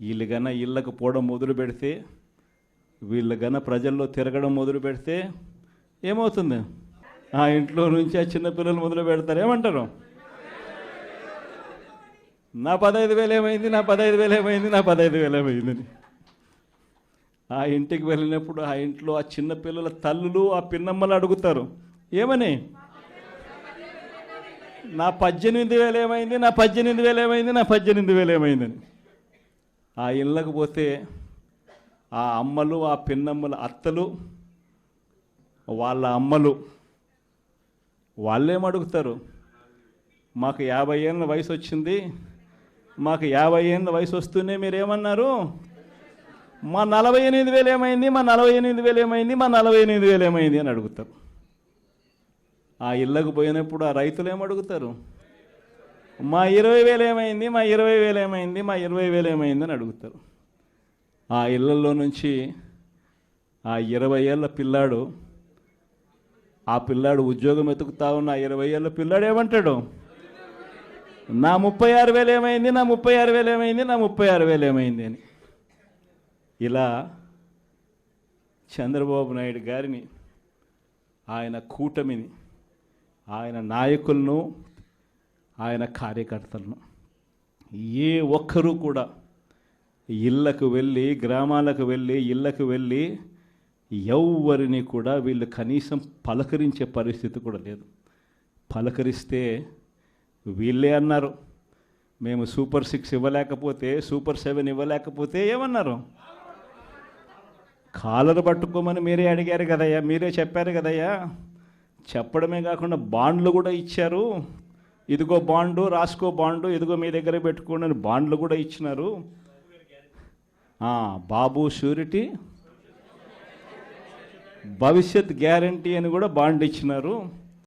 వీళ్ళు గన ఇళ్ళకు పోవడం మొదలు పెడితే వీళ్ళు గన ప్రజల్లో తిరగడం మొదలు పెడితే ఏమవుతుంది? ఆ ఇంట్లో నుంచి ఆ చిన్నపిల్లలు మొదలు పెడతారు. ఏమంటారు? నా పదహైదు వేలు ఏమైంది? నా పదహైదు వేలు ఏమైంది? నా పదహైదు వేలు ఏమైందని ఆ ఇంటికి వెళ్ళినప్పుడు ఆ ఇంట్లో ఆ చిన్నపిల్లల తల్లులు ఆ పిన్నమ్మలు అడుగుతారు ఏమని? నా పద్దెనిమిది వేలు ఏమైంది? నా పద్దెనిమిది వేలు ఏమైంది? నా పద్దెనిమిది వేలు ఏమైందని ఆ ఇళ్ళకు పోతే ఆ అమ్మలు ఆ పిన్నమ్మల అత్తలు వాళ్ళ అమ్మలు వాళ్ళేం అడుగుతారు? మాకు యాభై ఏళ్ళ వయసు వచ్చింది. మాకు యాభై ఏళ్ళ వయసు వస్తూనే మీరేమన్నారు? మా నలభై ఎనిమిది వేలు ఏమైంది? మా నలభై ఎనిమిది వేలు ఏమైంది? మా నలభై ఎనిమిది వేలు ఏమైంది అని అడుగుతారు. ఆ ఇళ్ళకు పోయినప్పుడు ఆ రైతులు ఏమడుగుతారు మా ఇరవై వేలు ఏమైంది? మా ఇరవై వేలు ఏమైంది? మా ఇరవై వేలు ఏమైంది అని అడుగుతారు. ఆ ఇళ్ళల్లో నుంచి ఆ ఇరవై ఏళ్ళ పిల్లాడు ఆ పిల్లాడు ఉద్యోగం వెతుకుతా ఉన్న ఇరవై ఏళ్ళ పిల్లాడు ఏమంటాడు? నా ముప్పై ఆరు వేలు ఏమైంది? నా ముప్పై ఆరు వేలు ఏమైంది? నా ముప్పై ఆరు వేలు ఏమైంది అని. ఇలా చంద్రబాబు నాయుడు గారిని ఆయన కూటమిని ఆయన నాయకులను ఆయన కార్యకర్తలను. ఏ ఒక్కరూ కూడా ఇళ్ళకు వెళ్ళి గ్రామాలకు వెళ్ళి ఇళ్ళకు వెళ్ళి ఎవ్వరిని కూడా వీళ్ళు కనీసం పలకరించే పరిస్థితి కూడా లేదు. పలకరిస్తే వీళ్ళే అన్నారు. మేము సూపర్ సిక్స్ ఇవ్వలేకపోతే సూపర్ సెవెన్ ఇవ్వలేకపోతే ఏమన్నారు? కాలర్ పట్టుకోమని మీరే అడిగారు కదయ్యా మీరే చెప్పారు కదయ్యా. చెప్పడమే కాకుండా బాండ్లు కూడా ఇచ్చారు. ఇదిగో బాండు రాసుకో బాండు ఇదిగో మీ దగ్గర పెట్టుకోండి అని బాండ్లు కూడా ఇచ్చినారు. బాబు షూరిటీ భవిష్యత్ గ్యారంటీ అని కూడా బాండ్ ఇచ్చినారు.